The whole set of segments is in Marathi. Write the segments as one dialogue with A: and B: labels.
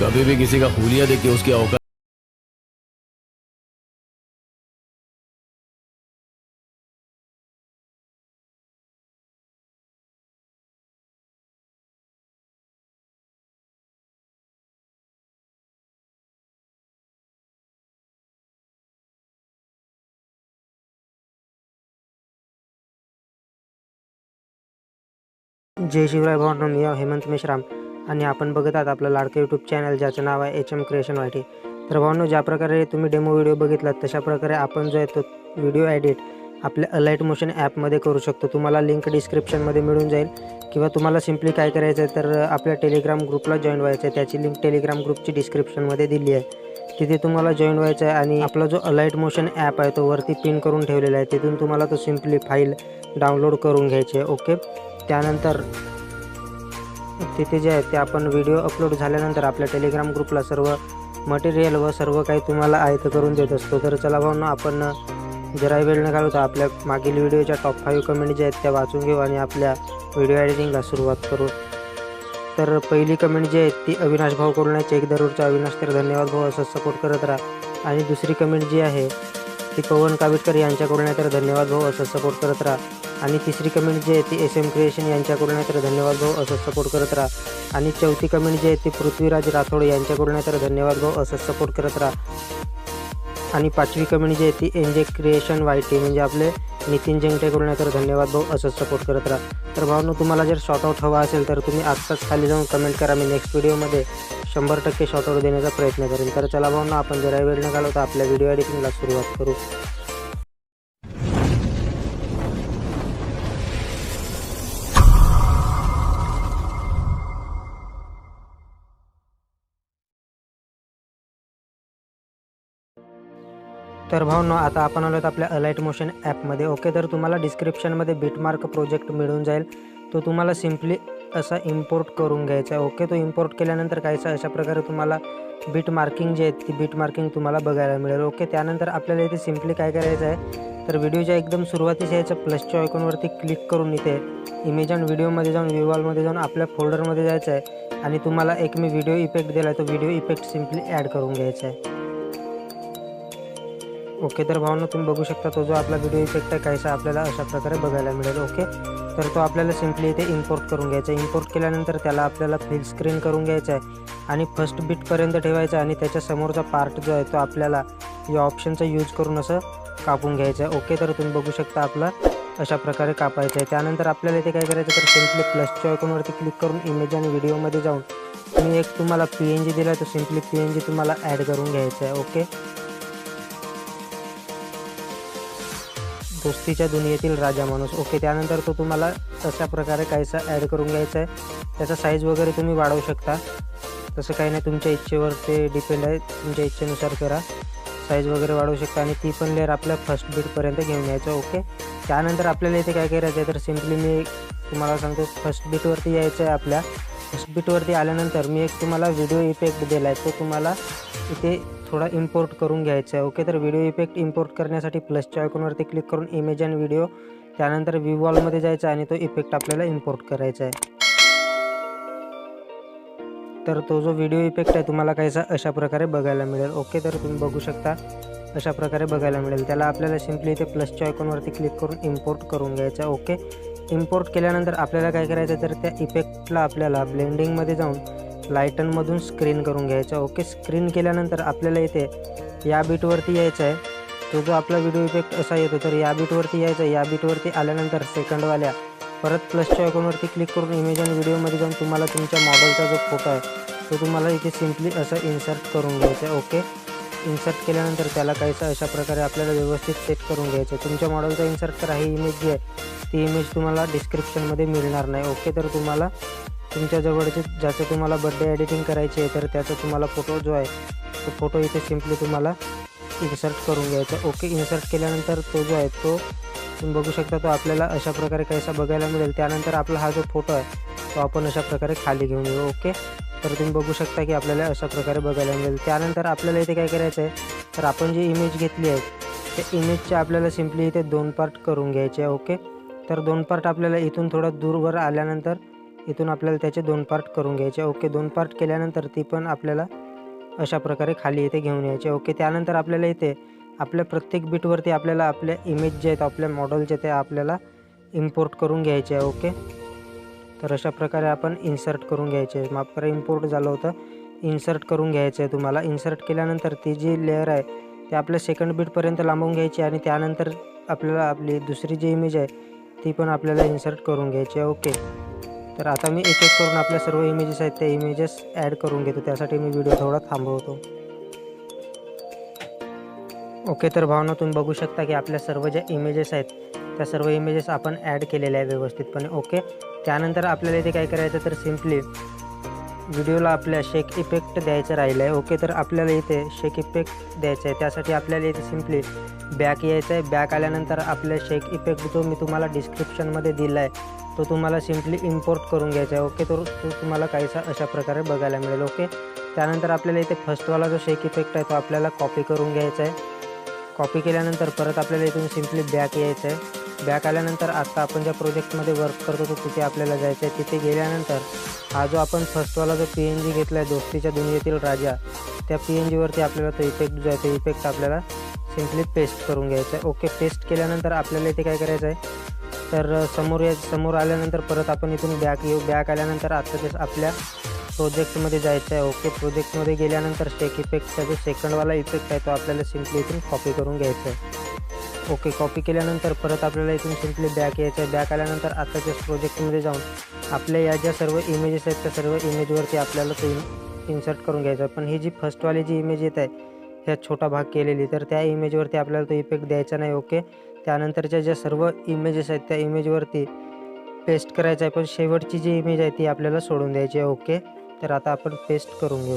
A: कभी भी किसी का हुलिया देख के उसकी औकात
B: जय शिवराय भावना हेमंत मेश्राम। आणि आपण बघत आहात आपलं लाडकं यूट्यूब चॅनल ज्याचं नाव आहे एच एम क्रिएशन वायटी तर भावनो ज्या प्रकारे तुम्ही डेमो व्हिडिओ बघितलात तशा प्रकारे आपण जो आहे तो व्हिडिओ एडिट आपल्या अलाईट मोशन ॲपमध्ये करू शकतो. तुम्हाला लिंक डिस्क्रिप्शनमध्ये मिळून जाईल. किंवा तुम्हाला सिम्पली काय करायचं आहे तर आपल्या टेलिग्राम ग्रुपला जॉईन व्हायचं आहे. त्याची लिंक टेलिग्राम ग्रुपची डिस्क्रिप्शनमध्ये दिली आहे. तिथे तुम्हाला जॉईन व्हायचं आहे आणि आपला जो अलाईट मोशन ॲप आहे तो वरती पिन करून ठेवलेला आहे. तिथून तुम्हाला तो सिम्पली फाईल डाउनलोड करून घ्यायची आहे. ओके त्यानंतर तिथे जे आहे ते आपण व्हिडिओ अपलोड झाल्यानंतर आपल्या टेलिग्राम ग्रुपला सर्व मटेरियल व सर्व काही तुम्हाला आयत करून देत असतो. तर चला भाऊ आपण जरा वेळ न घालवता आपल्या मागील व्हिडिओच्या टॉप फाईव्ह कमेंट जे आहेत त्या वाचून घेऊ आणि आपल्या व्हिडिओ एडिटिंगला सुरुवात करू. तर पहिली कमेंट जी आहे ती अविनाश भाऊ कडून चेक दररोजचा अविनाश तर धन्यवाद भाऊ असं सपोर्ट करत राहा. आणि दुसरी कमेंट जी आहे ती पवन कावितकर यांच्याकडून आहे तर धन्यवाद भाऊ असं सपोर्ट करत राहा. आणि तिसरी कमेंट जी आहे ती एस एम क्रिएशन यांच्याकडून आहे तर धन्यवाद भाऊ असं सपोर्ट करत राहा. आणि चौथी कमेंट जी आहे ती पृथ्वीराज राठोड यांच्याकडून आहे तर धन्यवाद भाऊ असं सपोर्ट करत राहा. आणि पाचवी कमेंट जी आहे ती एनजे क्रिएशन वाय टी म्हणजे आपले नितीन जंगटेकडून आहे तर धन्यवाद भाऊ असं सपोर्ट करत राहा. तर भाऊनो तुम्हाला जर शॉर्टआउट हवा असेल तर तुम्ही आत्ताच खाली जाऊन कमेंट करा मी नेक्स्ट व्हिडिओमध्ये शंभर टक्के शॉर्टआउट देण्याचा प्रयत्न करेन. तर चला भाऊनो आपण जरा वेळ न घालवता आपल्या व्हिडिओ एडिटिंगला सुरुवात करू. तर भावनो आता आपण आलो आपल्या अलाईट मोशन ॲपमध्ये ओके तर तुम्हाला डिस्क्रिप्शनमध्ये बिटमार्क प्रोजेक्ट मिळून जाईल. तो तुम्हाला सिम्पली असा इम्पोर्ट करून घ्यायचा आहे. ओके तो इम्पोर्ट केल्यानंतर काहीसा अशा प्रकारे तुम्हाला बीट मार्किंग जे आहेत ती बीट मार्किंग तुम्हाला बघायला मिळेल. ओके त्यानंतर आपल्याला इथे सिम्पली काय करायचं आहे? तर व्हिडिओच्या एकदम सुरुवातीच्या यायचं प्लसच्या आयकॉनवरती क्लिक करून इथे इमेज अँड व्हिडिओमध्ये जाऊन विवॉलमध्ये जाऊन आपल्या फोल्डरमध्ये जायचं आहे. आणि तुम्हाला एक मी व्हिडिओ इफेक्ट दिला आहे तो व्हिडिओ इफेक्ट सिम्पली ॲड करून घ्यायचा आहे. ओके तर भावना तुम्ही बघू शकता तो जो आपला व्हिडिओ इफेक्ट आहे काहीसा आपल्याला अशा प्रकारे बघायला मिळेल ओके? तर तो आपल्याला सिम्पली इथे इम्पोर्ट करून घ्यायचा आहे. इम्पोर्ट केल्यानंतर त्याला आपल्याला फिल स्क्रीन करून घ्यायचा आहे आणि फर्स्ट बीटपर्यंत ठेवायचा आणि त्याच्या समोरचा पार्ट जो आहे तो आपल्याला या ऑप्शनचा यूज करून असं कापून घ्यायचं आहे ओके? तर तुम्ही बघू शकता आपला अशा प्रकारे कापायचं आहे. त्यानंतर आपल्याला इथे काय करायचं तर सिम्पली प्लसच्या आयकॉनवरती क्लिक करून इमेज आणि व्हिडिओमध्ये जाऊन मी एक तुम्हाला पी एन जी दिला आहे तो सिम्पली पी एन जी तुम्हाला ॲड करून घ्यायचा आहे ओके? कुस्तीच्या दुनियेतील राजा माणूस. ओके त्यानंतर तो तुम्हाला तशा प्रकारे काहीसा ॲड करून घ्यायचा आहे त्याचा साईज वगैरे तुम्ही वाढवू शकता. तसं काही नाही तुमच्या इच्छेवर ते डिपेंड आहे. तुमच्या इच्छेनुसार करा. साईज वगैरे वाढवू शकता आणि ती पण लेअर आपल्या फर्स्ट बीटपर्यंत घेऊन यायचं ओके त्यानंतर आपल्याला इथे काय करायचं आहे तर सिम्पली मी तुम्हाला सांगतो फर्स्ट बीटवरती यायचं आहे आपल्या. फर्स्ट बीटवरती आल्यानंतर मी एक तुम्हाला व्हिडिओ इफेक्ट दिला आहे तो तुम्हाला इथे थोडा इम्पोर्ट करून घ्यायचा आहे. ओके तर व्हिडिओ इफेक्ट इम्पोर्ट करण्यासाठी प्लसच्या आयकॉनवरती क्लिक करून इमेज अँड व्हिडिओ त्यानंतर व्ह्यू वॉलमध्ये जायचं आणि तो इफेक्ट आपल्याला इम्पोर्ट करायचा आहे. तर तो जो व्हिडिओ इफेक्ट आहे तुम्हाला काहीसा अशा प्रकारे बघायला मिळेल. ओके तर तुम्ही बघू शकता. अशा प्रकारे बघायला मिळेल. त्याला आपल्याला सिम्पली इथे प्लसच्या आयकॉनवरती क्लिक करून इम्पोर्ट करून घ्यायचं आहे. ओके इम्पोर्ट केल्यानंतर आपल्याला काय करायचं तर त्या इफेक्टला आपल्याला ब्लेंडिंगमध्ये जाऊन लायटनमधून स्क्रीन करून घ्यायचा. ओके स्क्रीन केल्यानंतर आपल्याला इथे या बीटवरती यायचं आहे. तो जो आपला व्हिडिओ इफेक्ट असा येतो तर या बीटवरती यायचा आहे. या बीटवरती आल्यानंतर सेकंडवाल्या परत प्लसच्या आयकॉनवरती क्लिक करून इमेज आणि व्हिडिओमध्ये जाऊन तुम्हाला तुमच्या मॉडेलचा जो फोटो आहे तो तुम्हाला इथे सिम्पली असं इन्सर्ट करून घ्यायचा आहे. ओके? इन्सर्ट केल्यानंतर त्याला काहीसा अशा प्रकारे आपल्याला व्यवस्थित सेट करून घ्यायचं आहे. तुमच्या मॉडेलचा इन्सर्ट करा. ही इमेज जी आहे ती इमेज तुम्हाला डिस्क्रिप्शनमध्ये मिळणार नाही. ओके? तर तुम्हाला तुमच्या जवळचे ज्याचं तुम्हाला बड्डे एडिटिंग करायची आहे तर त्याचा तुम्हाला फोटो जो आहे तो फोटो इथे सिम्पली तुम्हाला इन्सर्ट करून घ्यायचा ओके इन्सर्ट केल्यानंतर तो जो आहे तो तुम्ही बघू शकता तो आपल्याला अशा प्रकारे कैसा बघायला मिळेल. त्यानंतर आपला हा जो फोटो आहे तो आपण अशा प्रकारे खाली घेऊन येऊ. ओके तर तुम्ही बघू शकता की आपल्याला अशा प्रकारे बघायला मिळेल. त्यानंतर आपल्याला इथे काय करायचं आहे तर आपण जी इमेज घेतली आहे त्या इमेजचे आपल्याला सिम्पली इथे दोन पार्ट करून घ्यायचे आहे. ओके तर दोन पार्ट आपल्याला इथून थोडं दूरवर आल्यानंतर इथून आपल्याला त्याचे दोन पार्ट करून घ्यायचे. ओके दोन पार्ट केल्यानंतर ती पण आपल्याला अशा प्रकारे खाली इथे घेऊन यायचे. ओके त्यानंतर आपल्याला इथे आपल्या प्रत्येक बीटवरती आपल्याला आपल्या इमेज जे आहेत आपल्या मॉडेलचे ते आपल्याला इम्पोर्ट करून घ्यायचे आहे. ओके तर अशा प्रकारे आपण इन्सर्ट करून घ्यायचे. आहे माफ करा इम्पोर्ट झालं होतं. इन्सर्ट करून घ्यायचं आहे तुम्हाला. इन्सर्ट केल्यानंतर ती जी लेअर आहे ती आपल्या सेकंड बीटपर्यंत लांबवून घ्यायची आणि त्यानंतर आपल्याला आपली दुसरी जी इमेज आहे ती पण आपल्याला इन्सर्ट करून घ्यायची आहे. ओके तर आता मी एक एक करून आपल्या सर्व इमेजेस आहेत त्या इमेजेस ॲड करून घेतो. त्यासाठी मी व्हिडिओ थोडा थांबवतो. ओके तर भावना तुम्ही बघू शकता की आपल्या सर्व ज्या इमेजेस आहेत त्या सर्व इमेजेस आपण ॲड केलेल्या आहे व्यवस्थितपणे. ओके त्यानंतर आपल्याला इथे काय करायचं तर सिम्पली व्हिडिओला आपल्या शेक इफेक्ट द्यायचं राहिलं आहे ओके तर आपल्याला इथे शेक इफेक्ट द्यायचं आहे. त्यासाठी आपल्याला इथे सिम्पली बॅक यायचं आहे. बॅक आल्यानंतर आपल्या शेक इफेक्ट जो मी तुम्हाला डिस्क्रिप्शनमध्ये दिला आहे तो तुम्हाला सिम्पली इम्पोर्ट करून घ्यायचा आहे ओके तर तो तुम्हाला काहीसा अशा प्रकारे बघायला मिळेल ओके त्यानंतर आपल्याला इथे फर्स्टवाला जो शेक इफेक्ट आहे तो आपल्याला कॉपी करून घ्यायचा आहे. कॉपी केल्यानंतर परत आपल्याला इथून सिम्पली बॅक यायचं आहे. बॅक आल्यानंतर आत्ता आपण ज्या प्रोजेक्टमध्ये वर्क करतो तो तिथे आपल्याला जायचं आहे. तिथे गेल्यानंतर हा जो आपण फर्स्टवाला जो पी एन जी घेतला आहे दोस्तीच्या दुनियेतील राजा त्या पी एन जीवरती आपल्याला तो इफेक्ट जो आहे तो इफेक्ट आपल्याला सिम्पली पेस्ट करून घ्यायचा आहे ओके पेस्ट केल्यानंतर आपल्याला इथे काय करायचं आहे? तर समोर या समोर आल्यानंतर परत आपण इथून बॅक येऊ. बॅक आल्यानंतर आता तेच आपल्या प्रोजेक्टमध्ये जायचं आहे ओके प्रोजेक्टमध्ये गेल्यानंतर स्टेक इफेक्टचा जो सेकंडवाला इफेक्ट आहे तो आपल्याला सिम्पली इथून कॉपी करून घ्यायचा आहे. ओके कॉपी केल्यानंतर परत आपल्याला इथून सिम्पली बॅक यायचं आहे. बॅक आल्यानंतर आताच्याच प्रोजेक्टमध्ये जाऊन आपल्या या ज्या सर्व इमेजेस आहेत त्या सर्व इमेजवरती आपल्याला ते इन्सर्ट करून घ्यायचं आहे. पण ही जी फर्स्टवाली जी इमेज येत आहे ह्या छोटा भाग केलेली तर त्या इमेजवरती आपल्याला तो इफेक्ट द्यायचा नाही ओके त्यानंतरच्या ज्या सर्व इमेजेस आहेत त्या इमेजवरती पेस्ट करायचं आहे. पण शेवटची जी इमेज आहे ती आपल्याला सोडून द्यायची आहे. ओके तर आता आपण पेस्ट करून घेऊ.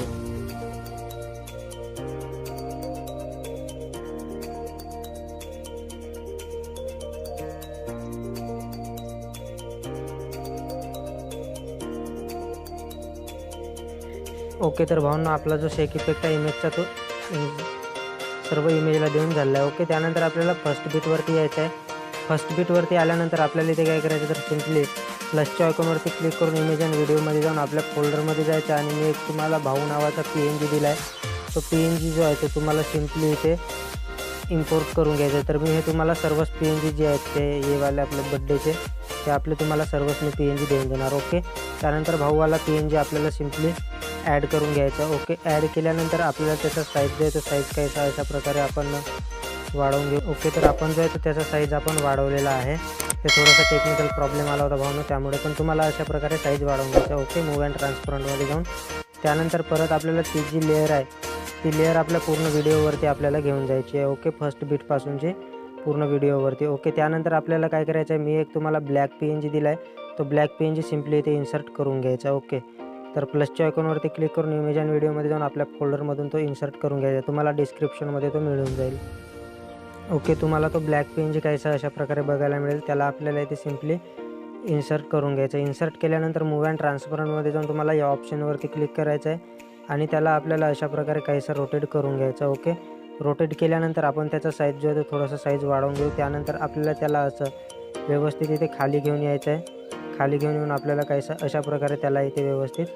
B: ओके तर भावना आपला जो शेक इफेक्ट आहे इमेजचा तो सर्व इमेजला देऊन झालं. आहे ओके त्यानंतर आपल्याला फर्स्ट बीटवरती यायचं आहे फर्स्ट बीटवरती आल्यानंतर आपल्याला इथे काय करायचं तर सिम्पली प्लसच्या आयकॉनवरती क्लिक करून इमेज आणि व्हिडिओमध्ये जाऊन आपल्या फोल्डरमध्ये जायचं. आणि मी एक तुम्हाला भाऊ नावाचा पी एन जी दिला आहे तो पी एन जी जो आहे तो तुम्हाला सिम्पली इथे इम्पोर्ट करून घ्यायचं आहे. तर मी हे तुम्हाला सर्वच पी एन जी जे आहेत ते हे वाले आपले बड्डेचे ते आपले तुम्हाला सर्वच मी पी एन जी देऊन देणार. ओके त्यानंतर भाऊवाला पी एन जी आपल्याला सिम्पली ॲड करून घ्यायचा. ओके ॲड केल्यानंतर आपल्याला त्याचा साईज जो आहे तो साईज कायचा अशा प्रकारे आपण वाढवून घेऊ. ओके तर आपण जो आहे तो त्याचा साईज आपण वाढवलेला आहे. ते थोडासा टेक्निकल प्रॉब्लेम आला होता भावनं त्यामुळे पण तुम्हाला अशा प्रकारे साईज वाढवून घ्यायचा. ओके मूव अँड ट्रान्सपरंटमध्ये जाऊन. त्यानंतर परत आपल्याला ती जी लेअर आहे ती लेअर आपल्या पूर्ण व्हिडिओवरती आपल्याला घेऊन जायची आहे. ओके फर्स्ट बीटपासूनची पूर्ण व्हिडिओवरती ओके त्यानंतर आपल्याला काय करायचं आहे? मी एक तुम्हाला ब्लॅक पी एन जी दिला आहे तो black P N G simply इथे इन्सर्ट करून घ्यायचा. ओके तर प्लसच्या आयकॉनवरती क्लिक करून इमेज आणि व्हिडिओमध्ये जाऊन आपल्या फोल्डरमधून तो इन्सर्ट करून घ्यायचा. तुम्हाला डिस्क्रिप्शनमध्ये तो मिळून जाईल. ओके तुम्हाला तो ब्लॅक पेन जे कायचा अशा प्रकारे बघायला मिळेल त्याला आपल्याला इथे सिम्पली इन्सर्ट करून घ्यायचं इन्सर्ट केल्यानंतर मूव अँड ट्रान्सपरंटमध्ये जाऊन तुम्हाला या ऑप्शनवरती क्लिक करायचं आहे. आणि त्याला आपल्याला अशा प्रकारे काहीसा रोटेट करून घ्यायचं ओके रोटेट केल्यानंतर आपण त्याचा साईज जो आहे तो थोडासा साईज वाढवून घेऊ. त्यानंतर आपल्याला त्याला असं व्यवस्थित इथे खाली घेऊन यायचं आहे. खाली घेऊन येऊन आपल्याला काहीसा अशा प्रकारे त्याला इथे व्यवस्थित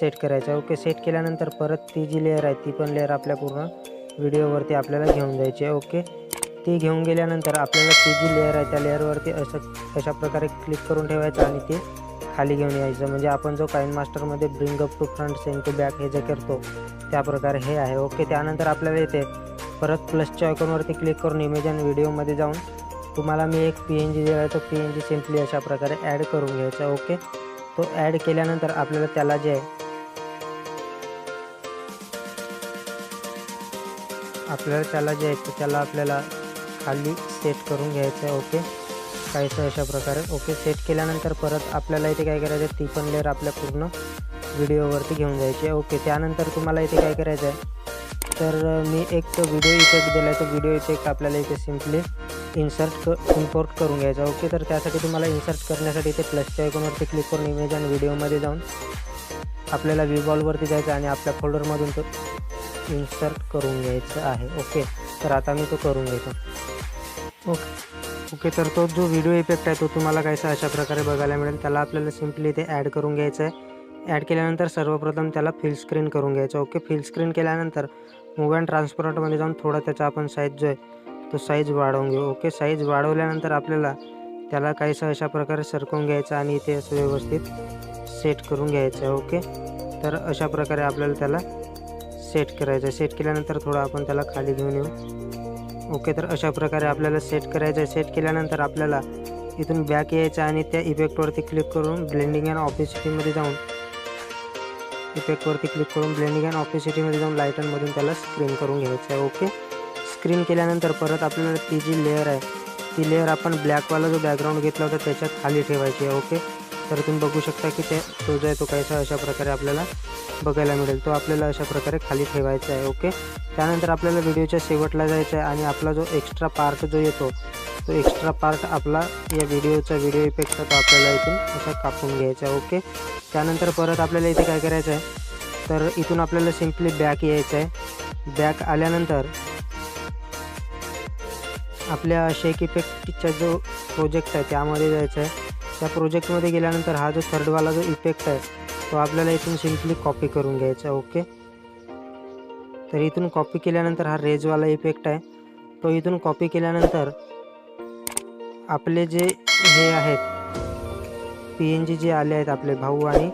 B: सेट करायचं आहे. ओके सेट केल्यानंतर परत ती जी लेअर आहे ती पण लेअर आपल्या पूर्ण व्हिडिओवरती आपल्याला घेऊन जायची आहे. ओके ती घेऊन गेल्यानंतर आपल्याला ती जी लेअर आहे त्या लेअरवरती असं अशा प्रकारे क्लिक करून ठेवायचं आणि ते खाली घेऊन यायचं. म्हणजे आपण जो काइन मास्टरमध्ये bring up to front send to back हे जे करतो त्या प्रकारे हे आहे. ओके त्यानंतर आपल्याला इथे परत प्लसच्या आयकॉनवरती क्लिक करून इमेज आणि व्हिडिओमध्ये जाऊन तुम्हाला मी एक पी एन जी दिला आहे तो पी एन जी सिम्पली अशा प्रकारे ॲड करून घ्यायचा आहे ओके तो ॲड केल्यानंतर आपल्याला त्याला जे आहे आपल्याला त्याला जे आहे त्याला आपल्याला खाली सेट करून घ्यायचं आहे ओके काहीसं अशा प्रकारे ओके सेट केल्यानंतर परत आपल्याला इथे काय करायचं आहे ती पण लेअर आपल्या पूर्ण व्हिडिओवरती घेऊन जायची आहे ओके त्यानंतर तुम्हाला इथे काय करायचं आहे तर मी एक व्हिडिओ इफेक्ट दिला आहे तो व्हिडिओ इफेक्ट आपल्याला इथे सिम्पली इन्सर्ट इम्पोर्ट करून घ्यायचा. ओके तर त्यासाठी तुम्हाला इन्सर्ट करण्यासाठी इथे प्लसच्या आयकॉनवरती क्लिक करून इमेज आणि व्हिडिओमध्ये जाऊन आपल्याला विबॉलवरती जायचं आणि आपल्या फोल्डरमधून तो इन्सर्ट करून घ्यायचं आहे. ओके तर आता मी तो करून घेतो. ओके ओके तर तो जो व्हिडिओ इफेक्ट आहे तो तुम्हाला काहीसा अशा प्रकारे बघायला मिळेल. त्याला आपल्याला सिम्पली ते ॲड करून घ्यायचं आहे. ॲड केल्यानंतर सर्वप्रथम त्याला फिल स्क्रीन करून घ्यायचं ओके फिल स्क्रीन केल्यानंतर मूव अँड ट्रान्सपरंटमध्ये जाऊन थोडा त्याचा आपण साईज जो आहे तो साईज वाढवून घेऊ. ओके साईज वाढवल्यानंतर आपल्याला त्याला काहीसं अशा प्रकारे सरकवून घ्यायचं आणि इथे असं व्यवस्थित सेट करून घ्यायचं आहे. ओके तर अशा प्रकारे आपल्याला त्याला सेट करायचं आहे. सेट केल्यानंतर थोडं आपण त्याला खाली घेऊन येऊ. ओके तर अशा प्रकारे आपल्याला सेट करायचं आहे. सेट केल्यानंतर आपल्याला इथून बॅक यायचं आणि त्या इफेक्टवरती क्लिक करून ब्लेंडिंग अँड ऑफिसिटीमध्ये जाऊन इफेक्टवरती क्लिक करून ब्लेंडिंग अँड ऑफिसिटीमध्ये जाऊन लाईटनमधून त्याला स्क्रीन करून घ्यायचं आहे. ओके स्क्रीन केल्यानंतर परत आपल्याला ती जी लेअर आहे ती लेअर आपण ब्लॅकवाला जो बॅकग्राऊंड घेतला होता त्याच्यात खाली ठेवायची आहे ओके तर तुम्ही बघू शकता की ते तो जो आहे तो काहीसा अशा प्रकारे आपल्याला बघायला मिळेल. तो आपल्याला अशा प्रकारे खाली ठेवायचा आहे ओके त्यानंतर आपल्याला व्हिडिओच्या शेवटला जायचं आहे आणि आपला जो एक्स्ट्रा पार्ट जो येतो तो एक्स्ट्रा पार्ट आपला या व्हिडिओचा व्हिडिओ इफेक्टचा तो आपल्याला इथून असा कापून घ्यायचा आहे ओके त्यानंतर परत आपल्याला इथे काय करायचं आहे तर इथून आपल्याला सिम्पली बॅक यायचं आहे. बॅक आल्यानंतर आपल्या शेक इफेक्टचा जो प्रोजेक्ट आहे त्यामध्ये जायचं आहे. त्या प्रोजेक्टमध्ये गेल्यानंतर हा जो थर्डवाला जो इफेक्ट आहे तो आपल्याला इथून सिम्पली कॉपी करून घ्यायचा आहे ओके तर इथून कॉपी केल्यानंतर हा रेजवाला इफेक्ट आहे. तो इथून कॉपी केल्यानंतर आपले जे हे आहेत पी एन जी जे आले आहेत आपले भाऊ आणि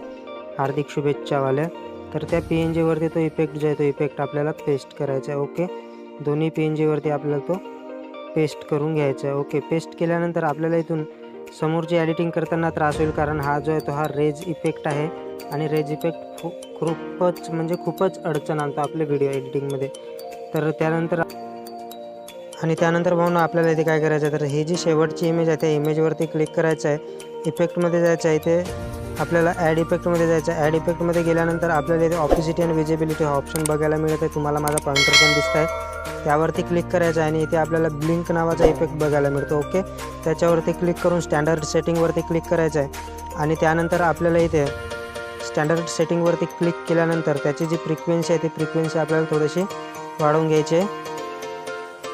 B: हार्दिक शुभेच्छावाल्या तर त्या पी एन जीवरती तो इफेक्ट जो आहे तो इफेक्ट आपल्याला पेस्ट करायचा आहे ओके दोन्ही पी एन जीवरती आपल्याला तो पेस्ट करून घ्यायचं. आहे ओके पेस्ट केल्यानंतर आपल्याला इथून समोरची एडिटिंग करताना त्रास होईल कारण हा जो आहे तो हा रेज इफेक्ट आहे. आणि रेज इफेक्ट खूपच म्हणजे खूपच अडचण आणतो आपल्या व्हिडिओ एडिटिंगमध्ये तर त्यानंतर आणि त्यानंतर भाऊ ना आपल्याला इथे काय करायचं आहे? तर ही जी शेवटची इमेज आहे त्या इमेजवरती क्लिक करायचं आहे. इफेक्टमध्ये जायचं आहे इथे. आपल्याला ॲड इफेक्टमध्ये जायचं आहे. ॲड इफेक्टमध्ये गेल्यानंतर आपल्याला इथे ऑफिसिटी अँड विजिबिलिटी हा ऑप्शन बघायला मिळत आहे. तुम्हाला माझा पॉईंटर पण दिसत आहे. त्यावरती क्लिक करायचं आहे आणि इथे आपल्याला ब्लिंक नावाचा इफेक्ट बघायला मिळतो. ओके त्याच्यावरती क्लिक करून स्टँडर्ड सेटिंगवरती क्लिक करायचं आहे. आणि त्यानंतर आपल्याला इथे स्टँडर्ड सेटिंगवरती क्लिक केल्यानंतर त्याची जी फ्रिक्वेन्सी आहे ती फ्रिक्वेन्सी आपल्याला थोडीशी वाढवून घ्यायची आहे.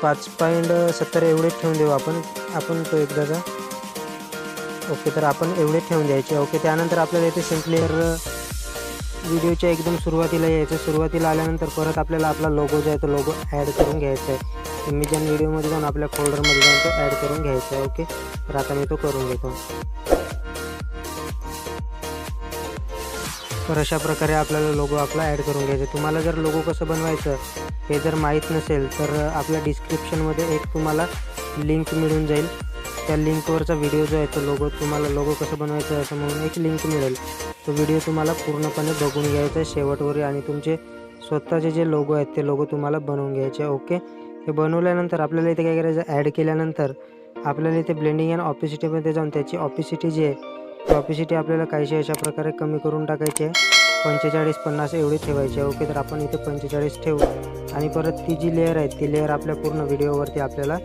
B: पाच पॉईंट सत्तर एवढे ठेवून देऊ आपण. आपण तो एकदाचा ओके तर आपण एवढे ठेवून द्यायचे. ओके त्यानंतर आपल्याला इथे सिम्पली व्हिडिओच्या एकदम सुरुवातीला यायचं. सुरुवातीला आल्यानंतर परत आपल्याला आपला लोगो जो आहे तो लोगो ॲड करून घ्यायचा आहे. मी ज्या व्हिडिओमध्ये जाऊन आपल्या फोल्डरमध्ये जाऊन तो ॲड करून घ्यायचा आहे ओके? तर आता मी तो करून घेतो. तर अशा प्रकारे आपल्याला लोगो आपला ॲड करून घ्यायचा आहे. तुम्हाला जर लोगो कसं बनवायचं हे जर माहीत नसेल तर आपल्या डिस्क्रिप्शनमध्ये एक तुम्हाला लिंक मिळून जाईल. त्या लिंकवरचा व्हिडिओ जो आहे तो लोगो तुम्हाला लोगो कसं बनवायचं असं म्हणून एक लिंक मिळेल. तो व्हिडिओ तुम्हाला पूर्णपणे बघून घ्यायचा आहे शेवटवर आणि तुमचे स्वतःचे जे लोगो आहेत ते लोगो तुम्हाला बनवून घ्यायचे ओके हे बनवल्यानंतर आपल्याला इथे काय करायचं ॲड केल्यानंतर आपल्याला इथे ब्लेंडिंग अँड ऑपिसिटीमध्ये जाऊन त्याची ऑपिसिटी जी आहे ती ऑपिसिटी आपल्याला काहीशी अशा प्रकारे कमी करून टाकायची आहे. पंचेचाळीस पन्नास एवढी ठेवायची. ओके तर आपण इथे पंचेचाळीस ठेवू. आणि परत ती जी लेअर आहे ती लेअर आपल्या पूर्ण व्हिडिओवरती आपल्याला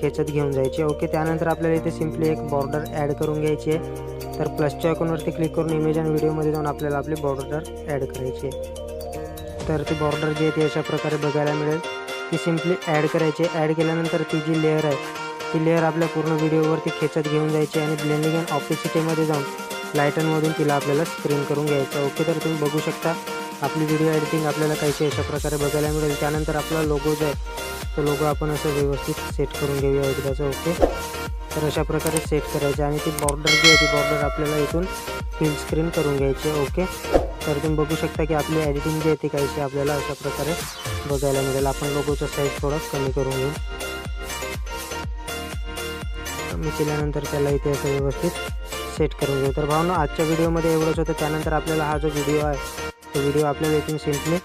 B: खेचत घेऊन जायची ओके त्यानंतर आपल्याला इथे सिम्पली एक बॉर्डर ॲड करून घ्यायची आहे. तर प्लसच्या आयकॉनवरती क्लिक करून इमेज आणि व्हिडिओमध्ये जाऊन आपल्याला आपली बॉर्डर ॲड करायची आहे. तर ती बॉर्डर जी आहे ती अशा प्रकारे बघायला मिळेल. ती सिम्पली ॲड करायची ॲड केल्यानंतर ती जी लेअर आहे ती लेअर आपल्या पूर्ण व्हिडिओवरती खेचत घेऊन जायची आणि ब्लेंडिंग अँड ऑफिसिटीमध्ये जाऊन लायटनमधून तिला आपल्याला स्क्रीन करून घ्यायचं. ओके तर तुम्ही बघू शकता आपली व्हिडिओ एडिटिंग आपल्याला काहीशी अशा प्रकारे बघायला मिळेल. त्यानंतर आपला लोगो जो आहे तो लोगो आपण असं व्यवस्थित सेट करून घेऊया एकदाचं ओके तर अशा प्रकारे सेट करायचं आणि ती बॉर्डर जी आहे ती बॉर्डर आपल्याला इथून फिल स्क्रीन करून घ्यायची ओके तर तुम्ही बघू शकता की आपली एडिटिंग जी आहे ती काहीशी आपल्याला अशा प्रकारे बघायला मिळेल. आपण लोगोचा साईज थोडा कमी करून घेऊ. कमी केल्यानंतर त्याला इथे असं व्यवस्थित सेट करून घेऊ. तर भावना आजच्या व्हिडिओमध्ये एवढंच होतं. त्यानंतर आपल्याला हा जो व्हिडिओ आहे तो व्हिडिओ आपल्याला इथून सिम्पली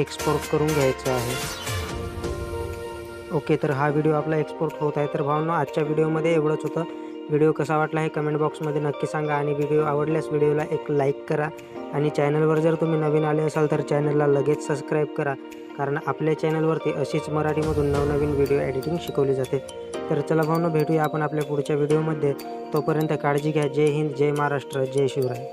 B: एक्सपोर्ट करून घ्यायचा आहे. ओके तर हा व्हिडिओ आपला एक्सपोर्ट होत आहे. तर भावना आजच्या व्हिडिओमध्ये एवढंच होतं. व्हिडिओ कसा वाटला हे कमेंट बॉक्समध्ये नक्की सांगा. आणि व्हिडिओ आवडल्यास व्हिडिओला एक लाईक करा. आणि चॅनलवर जर तुम्ही नवीन आले असाल तर चॅनलला लगेच सबस्क्राईब करा. कारण आपल्या चॅनलवरती अशीच मराठीमधून नवनवीन व्हिडिओ एडिटिंग शिकवली जाते. तर चला भावना भेटूया आपण आपल्या पुढच्या व्हिडिओमध्ये तोपर्यंत काळजी घ्या. जय हिंद जय महाराष्ट्र जय शिवराय.